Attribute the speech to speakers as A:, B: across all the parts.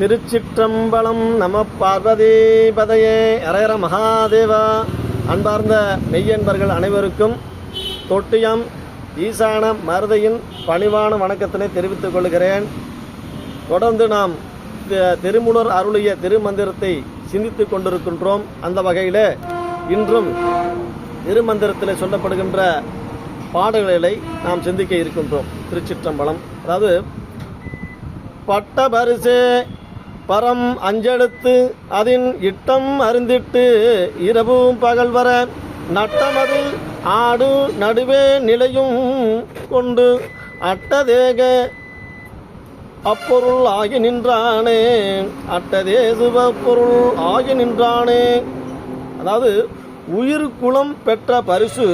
A: திருச்சிற்றம்பலம் நம பார்வதிபதையே. அரகர மகாதேவா. அன்பார்ந்த மெய்யன்பர்கள் அனைவருக்கும் தொட்டியம் ஈசான மருதையின் பணிவான வணக்கத்தினை தெரிவித்துக் கொள்கிறேன். தொடர்ந்து நாம் திருமுனர் அருளிய திருமந்திரத்தை சிந்தித்துக் கொண்டிருக்கின்றோம். அந்த வகையில் இன்றும் திருமந்திரத்தில் சொல்லப்படுகின்ற பாடல்களை நாம் சிந்திக்க இருக்கின்றோம். திருச்சிற்றம்பலம். அதாவது பட்டபரிசு பரம் அஞ்செடுத்து அதின் இட்டம் அருந்திட்டு இரவும் பகல் வர நட்டமது ஆடு நடுவே நிலையும் கொண்டு அட்டதேக அப்பொருள் ஆகி நின்றானே அட்டதேசுவ பொருள் ஆகி நின்றானே. அதாவது உயிர் குலம் பெற்ற பரிசு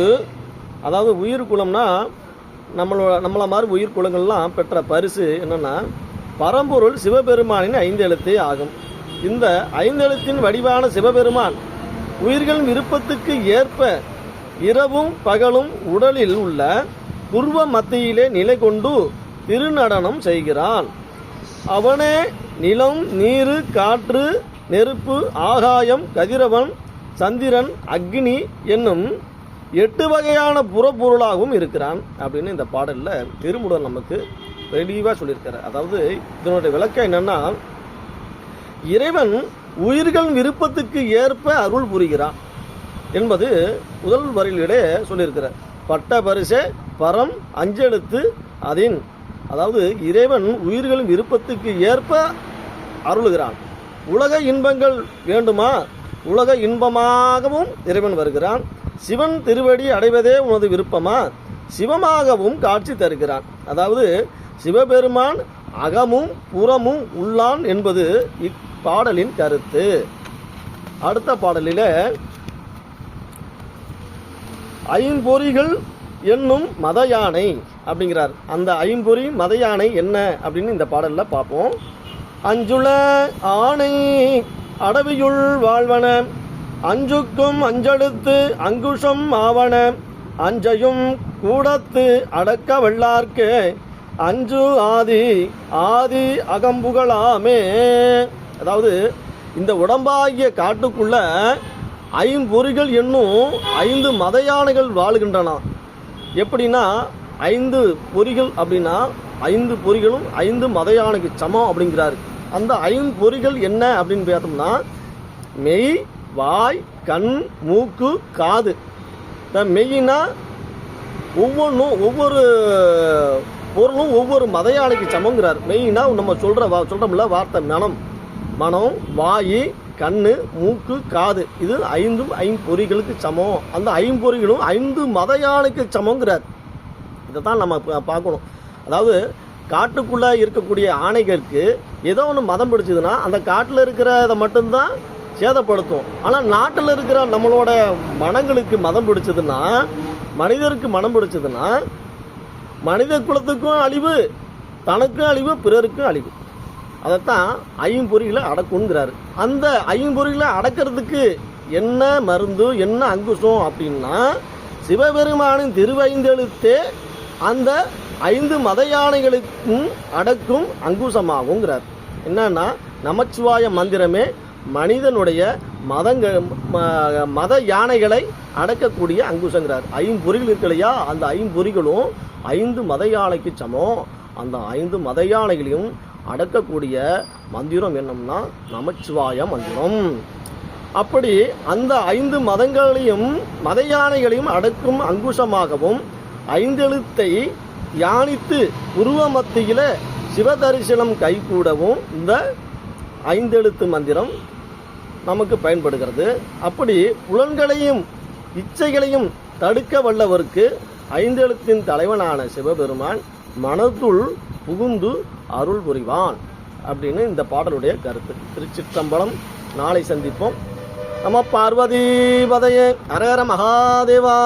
A: அதாவது உயிர் குலம்னா நம்மளோட நம்மளை மாதிரி உயிர் குலங்கள்லாம் பெற்ற பரிசு என்னென்னா பரம்பொருள் சிவபெருமானின் ஐந்தெழுத்தே ஆகும். இந்த ஐந்தெழுத்தின் வடிவான சிவபெருமான் உயிர்களின் விருப்பத்துக்கு ஏற்ப இரவும் பகலும் உடலில் உள்ள புருவ மத்தியிலே நிலை கொண்டு திருநடனம் செய்கிறான். அவனே நிலம் நீர் காற்று நெருப்பு ஆகாயம் கதிரவன் சந்திரன் அக்னி என்னும் எட்டு வகையான புறப்பொருளாகவும் இருக்கிறான். அப்படின்னு இந்த பாடலில் திருமுடன் நமக்கு தெளிவாக சொல்லியிருக்காரு அதாவது இதனுடைய விளக்கம் என்னன்னா இறைவன் உயிர்கள் விருப்பத்துக்கு ஏற்ப அருள் புரிகிறான் என்பது முதல் வரையிலே சொல்லியிருக்கிறார். பட்ட பரிசே பரம் அஞ்செழுத்து அதின். அதாவது இறைவன் உயிர்களின் விருப்பத்துக்கு ஏற்ப அருளுகிறான். உலக இன்பங்கள் வேண்டுமா? உலக இன்பமாகவும் இறைவன் வருகிறான். சிவன் திருவடி அடைவதே உனது விருப்பமா? சிவமாகவும் காட்சி தருகிறான். அதாவது சிவபெருமான் அகமும் புறமும் உள்ளான் என்பது இப்பாடலின் கருத்து. அடுத்த பாடலில் ஐம்பொறிகள் என்னும் மத யானை அப்படிங்கிறார். அந்த ஐம்பொறி மத யானை என்ன அப்படின்னு இந்த பாடலில் பார்ப்போம். அஞ்சுள ஆணை அடவியுள் வாழ்வன அஞ்சுக்கும் அஞ்செழுத்து அங்குஷம் ஆவன அஞ்சையும் கூடத்து அடக்க வெள்ளார்க்கு அஞ்சு ஆதி ஆதி அகம்புகளாமே. அதாவது இந்த உடம்பாகிய காட்டுக்குள்ள ஐம்பொறிகள் என்னும் ஐந்து மத யானைகள் வாழுகின்றன. எப்படின்னா ஐந்து பொறிகள் அப்படின்னா ஐந்து பொறிகளும் ஐந்து மத யானைக்கு சமம் அப்படிங்கிறாரு. அந்த ஐம்பொறிகள் என்ன அப்படின்னு பார்த்தோம்னா மெய் வாய் கண் மூக்கு காது. இந்த மெய்னா ஒவ்வொன்றும் ஒவ்வொரு பொருளும் ஒவ்வொரு மதையாளிக்கு சமங்கிறார். மெயினாக நம்ம சொல்கிற வா சொல்கிறோம்ல வார்த்தை மனம். மனம் வாய் கண்ணு மூக்கு காது. இது ஐந்தும் ஐம்பொறிகளுக்கு சமம். அந்த ஐம்பொறிகளும் ஐந்து மதையாளுக்கு சமங்கிறார். இதை தான் நம்ம பார்க்கணும். அதாவது காட்டுக்குள்ளே இருக்கக்கூடிய ஆணைகளுக்கு ஏதோ ஒன்று மதம் பிடிச்சதுன்னா அந்த காட்டில் இருக்கிறத மட்டும்தான் சேதப்படுத்தும். ஆனால் நாட்டில் இருக்கிற நம்மளோட மனங்களுக்கு மதம் பிடிச்சதுன்னா மனிதருக்கு மனம் பிடிச்சதுன்னா மனித குலத்துக்கும் அழிவு தனக்கும் அழிவு பிறருக்கும் அழிவு. அதைத்தான் ஐம்பொறிகளை அடக்குங்கிறாரு அந்த ஐம்பொறிகளை அடக்கிறதுக்கு என்ன மருந்து என்ன அங்குசம் அப்படின்னா சிவபெருமானின் திருவைந்தெழுத்தே அந்த ஐந்து மத யானைகளுக்கும் அடக்கும் அங்குசமாகுங்கிறார் என்னன்னா நமச்சிவாய மந்திரமே மனிதனுடைய மதங்க ம- மத யானைகளை அடக்கக்கூடிய அங்குசங்கிறார். ஐம்பொறிகள் இருக்கு இல்லையா அந்த ஐம்பொறிகளும் ஐந்து மத யானைக்கு சமம். அந்த ஐந்து மத யானைகளையும் அடக்கக்கூடிய மந்திரம் என்னம்னா நமச்சிவாய மந்திரம். அப்படி அந்த ஐந்து மதங்களையும் மத யானைகளையும் அடக்கும் அங்குசமாகவும் ஐந்தெழுத்தை தியானித்து உருவ மத்தியில் சிவதரிசனம் கைகூடவும் இந்த ஐந்தெழுத்து மந்திரம் நமக்கு பயன்படுகிறது. அப்படி புலன்களையும் இச்சைகளையும் தடுக்க வல்லவருக்கு ஐந்தெழுத்தின் தலைவனான சிவபெருமான் மனதுள் புகுந்து அருள் புரிவான் அப்படின்னு இந்த பாடலுடைய கருத்து. திருச்சிற்றம்பலம் நாளை சந்திப்போம். நம பார்வதி பதையே ஹரஹர மகாதேவா.